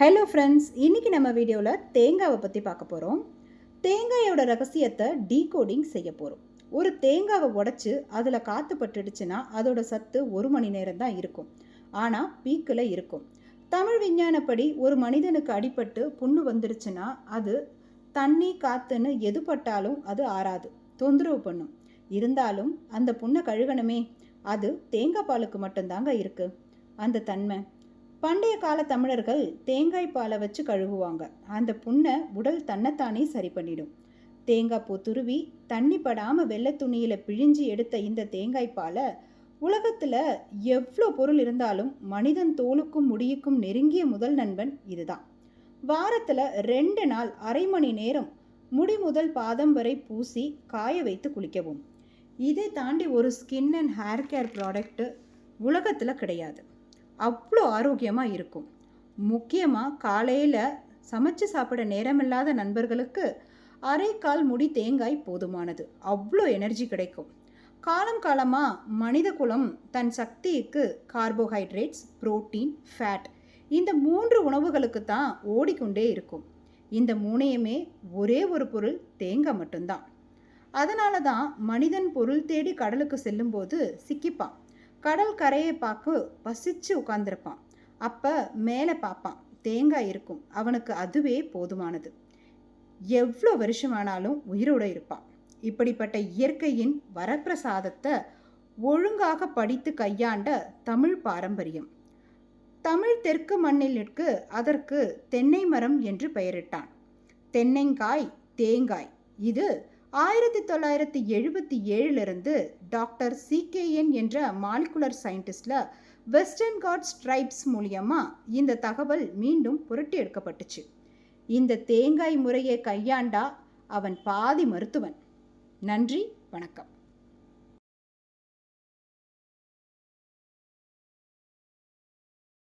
Hello friends இன்றைக்கி நம்ம வீடியோவில் தேங்காவை பற்றி பார்க்க போகிறோம் தேங்காயோட ரகசியத்தை டீகோடிங் செய்ய போகிறோம் ஒரு தேங்காவை உடச்சி அதில் காற்று பட்டுடுச்சுன்னா அதோட சத்து ஒரு மணி நேரம் தான் இருக்கும். ஆனால் பீக்கில் இருக்கும். தமிழ் விஞ்ஞானப்படி ஒரு மனிதனுக்கு அடிபட்டு புண்ணு வந்துடுச்சுன்னா அது தண்ணி காற்றுன்னு எது பட்டாலும் அது ஆறாது. தொந்தரவு பண்ணும். இருந்தாலும் அந்த புண்ணை கழுகணுமே அது தேங்காய் பாலுக்கு மட்டும்தாங்க இருக்குது அந்த தன்மை. பண்டைய கால தமிழர்கள் தேங்காய் பாலை வச்சு கழுகுவாங்க அந்த புண்ணை உடல் தன்னைத்தானே சரி பண்ணிடும். தேங்காய் பூ துருவி தண்ணி படாமல் வெள்ளை துணியில் பிழிஞ்சு எடுத்த இந்த தேங்காய் பாலை உலகத்தில் எவ்வளோ பொருள் இருந்தாலும் மனிதன் தோலுக்கும் முடியுக்கும் நெருங்கிய முதல் நண்பன் இதுதான். வாரத்தில் ரெண்டு நாள் அரை மணி நேரம் முடி முதல் பாதம் வரை பூசி காய வைத்து குளிக்கவும். இதை தாண்டி ஒரு skin and hair care product உலகத்தில் கிடையாது. அவ்வளோ ஆரோக்கியமாக இருக்கும். முக்கியமாக காலையில் சமைச்சு சாப்பிட நேரமில்லாத நண்பர்களுக்கு அரை கால் முடி தேங்காய் போதுமானது. அவ்வளோ எனர்ஜி கிடைக்கும். காலம் காலமாக மனித குலம் தன் சக்திக்கு கார்போஹைட்ரேட்ஸ் புரோட்டீன் ஃபேட் இந்த மூன்று உணவுகளுக்கு தான் ஓடிக்கொண்டே இருக்கும். இந்த மூணையுமே ஒரே ஒரு பொருள் தேங்காய் மட்டும்தான். அதனால தான் மனிதன் பொருள் தேடி கடலுக்கு செல்லும்போது சிக்கிப்பான். கடல் கரையை பார்க்க பசிச்சு உட்காந்துருப்பான் அப்போ மேலே பார்ப்பான் தேங்காய் இருக்கும் அவனுக்கு அதுவே போதுமானது. எவ்வளோ வருஷமானாலும் உயிரோடு இருப்பான். இப்படிப்பட்ட இயற்கையின் வரப்பிரசாதத்தை ஒழுங்காக படித்து கையாண்ட தமிழ் பாரம்பரியம். தமிழ் தெற்கு மண்ணிலுக்கு அதற்கு தென்னை மரம் என்று பெயரிட்டான். தென்னைங்காய் தேங்காய் இது ஆயிரத்தி தொள்ளாயிரத்தி எழுபத்தி ஏழிலிருந்து டாக்டர் சிகேஎன் என்ற மாலிகுலர் சயின்டிஸ்டில் வெஸ்டர்ன் காட் ஸ்ட்ரைப்ஸ் மூலியமாக இந்த தகவல் மீண்டும் புரட்டி எடுக்கப்பட்டுச்சு. இந்த தேங்காய் முறையை கையாண்டா அவன் பாதி மருத்துவன். நன்றி வணக்கம்.